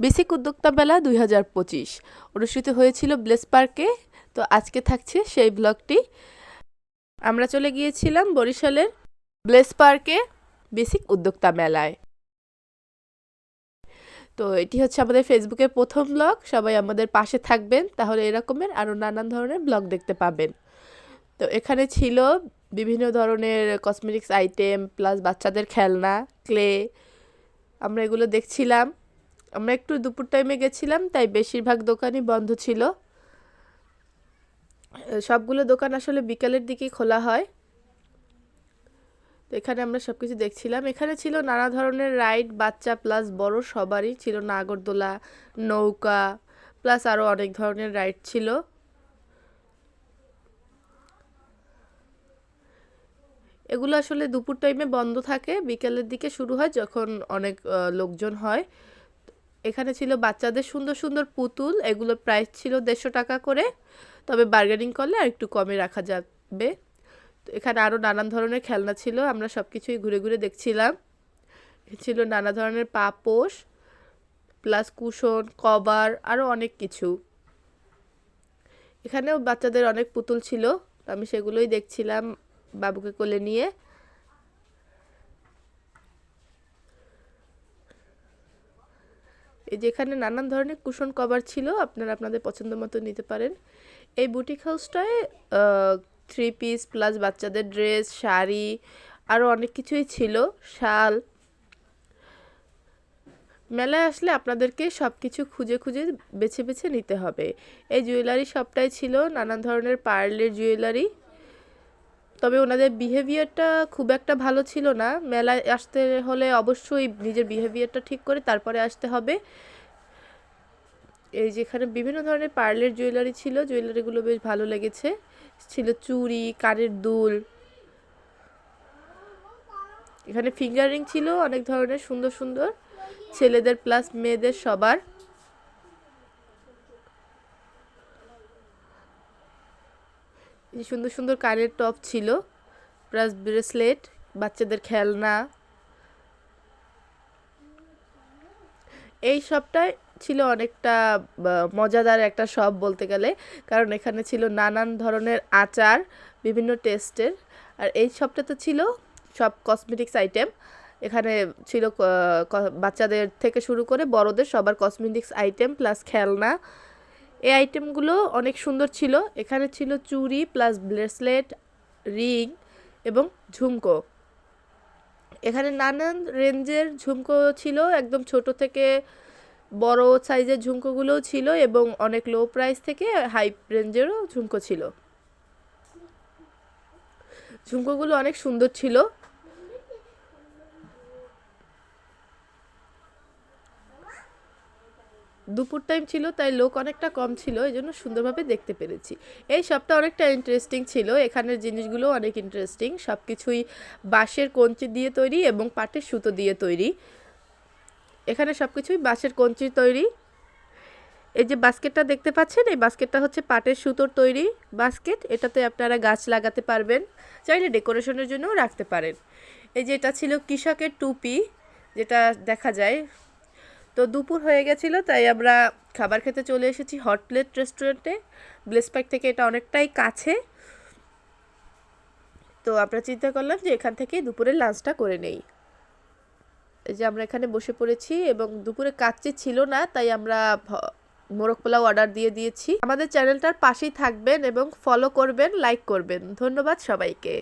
Basic উদ্যোক্তা মেলা দুই হাজার পঁচিশ। অনুষ্ঠিত হয়েছিল ব্লেস পার্কে। তো আজকে থাকছে সেই ব্লগটি। আমরা চলে গিয়েছিলাম বরিশালের ব্লেস পার্কে বেসিক উদ্যোক্তা মেলায়। তো এটি হচ্ছে আমাদের ফেসবুকের প্রথম ব্লগ। সবাই আমাদের পাশে থাকবেন, তাহলে এরকমের আরও নানান ধরনের ব্লগ দেখতে পাবেন। তো এখানে ছিল বিভিন্ন ধরনের কসমেটিক্স আইটেম প্লাস বাচ্চাদের খেলনা ক্লে আমরা এগুলো দেখছিলাম। আমরা একটু দুপুর টাইমে গেছিলাম, তাই বেশিরভাগ দোকানই বন্ধ ছিল। সবগুলো দোকান আসলে বিকালের দিকেই খোলা হয়। তো এখানে আমরা সব কিছু দেখছিলাম। এখানে ছিল নানা ধরনের রাইড বাচ্চা প্লাস বড় সবারই। ছিল নাগরদোলা, নৌকা প্লাস আরও অনেক ধরনের রাইড ছিল। এগুলো আসলে দুপুর টাইমে বন্ধ থাকে। বিকেলের দিকে শুরু হয় যখন অনেক লোকজন হয়। এখানে ছিল বাচ্চাদের সুন্দর সুন্দর পুতুল, এগুলো প্রাইস ছিল দেড়শো টাকা করে। তবে বার্গেনিং করলে আর একটু কমে রাখা যাবে। এখানে আরও নানান ধরনের খেলনা ছিল, আমরা সব কিছুই ঘুরে ঘুরে দেখছিলাম। ছিল নানা ধরনের পাপোশ প্লাস কুশন কভার আরও অনেক কিছু। এখানেও বাচ্চাদের অনেক পুতুল ছিল আমি সেগুলোই দেখছিলাম বাবুকে কোলে নিয়ে। যেখানে নানান ধরনের কুশন কভার ছিল, আপনারা আপনাদের পছন্দ মতো নিতে পারেন। এই বুটিক হাউসটায় থ্রি পিস প্লাস বাচ্চাদের ড্রেস শাড়ি আরও অনেক কিছুই ছিল, শাল। মেলায় আসলে আপনাদেরকে সব কিছু খুঁজে খুঁজে বেছে বেছে নিতে হবে। এই জুয়েলারি শপটাই ছিল নানান ধরনের পার্লের জুয়েলারি তবে ওনাদের বিহেভিয়ারটা খুব একটা ভালো ছিল না। মেলায় আসতে হলে অবশ্যই নিজের বিহেভিয়ারটা ঠিক করে তারপরে আসতে হবে। এই যেখানে বিভিন্ন ধরনের পার্লের জুয়েলারি ছিল জুয়েলারিগুলো বেশ ভালো লেগেছে। ছিল চুড়ি, কানের দুল। এখানে ফিঙ্গারিং ছিল, অনেক ধরনের সুন্দর সুন্দর। ছেলেদের প্লাস মেয়েদের সবার। সুন্দর সুন্দর কানের টপ ছিল প্লাস ব্রেসলেট, বাচ্চাদের খেলনা। এই সবটাই ছিল অনেকটা মজাদার একটা শপ বলতে গেলে, কারণ এখানে ছিল নানান ধরনের আচার, বিভিন্ন টেস্টের। আর এই শপটাতে ছিল সব কসমেটিক্স আইটেম এখানে ছিল বাচ্চাদের থেকে শুরু করে বড়দের সবার কসমেটিক্স আইটেম প্লাস খেলনা। এই আইটেমগুলো অনেক সুন্দর ছিল। এখানে ছিল চুড়ি প্লাস ব্রেসলেট, রিং এবং ঝুমকো। এখানে নানান রেঞ্জের ঝুমকো ছিল, একদম ছোট থেকে বড় সাইজের ঝুমকোগুলোও ছিল এবং অনেক লো প্রাইস থেকে হাই রেঞ্জেরও ঝুমকো ছিল। ঝুমকোগুলো অনেক সুন্দর ছিল। দুপুর টাইম ছিল, তাই লোক অনেকটা কম ছিল এই জন্য সুন্দরভাবে দেখতে পেরেছি। এই শপটা অনেকটা ইন্টারেস্টিং ছিল, এখানের জিনিসগুলো অনেক ইন্টারেস্টিং সব কিছুই বাঁশের কঞ্চি দিয়ে তৈরি এবং পাটের সুতো দিয়ে তৈরি। এখানে সব কিছুই বাঁশের কঞ্চির তৈরি। এই যে বাস্কেটটা দেখতে পাচ্ছেন, এই বাস্কেটটা হচ্ছে পাটের সুতোর তৈরি বাস্কেট, এটাতে আপনারা গাছ লাগাতে পারবেন, চাইলে ডেকোরেশনের জন্যও রাখতে পারেন। এই যে এটা ছিল কৃষকের টুপি, যেটা দেখা যায় তো দুপুর হয়ে গেছিল, তাই আমরা খাবার খেতে চলে এসেছি হট প্লেট রেস্টুরেন্টে ব্লেসপ্যাক থেকে এটা অনেকটাই কাছে। তো আমরা চিন্তা করলাম যে এখান থেকে দুপুরের লাঞ্চটা করে নেই। যে আমরা এখানে বসে পড়েছি এবং দুপুরে কাচ্চি ছিল না, তাই আমরা মোরগ পোলাও অর্ডার দিয়ে দিয়েছি। আমাদের চ্যানেলটার পাশেই থাকবেন এবং ফলো করবেন লাইক করবেন। ধন্যবাদ সবাইকে।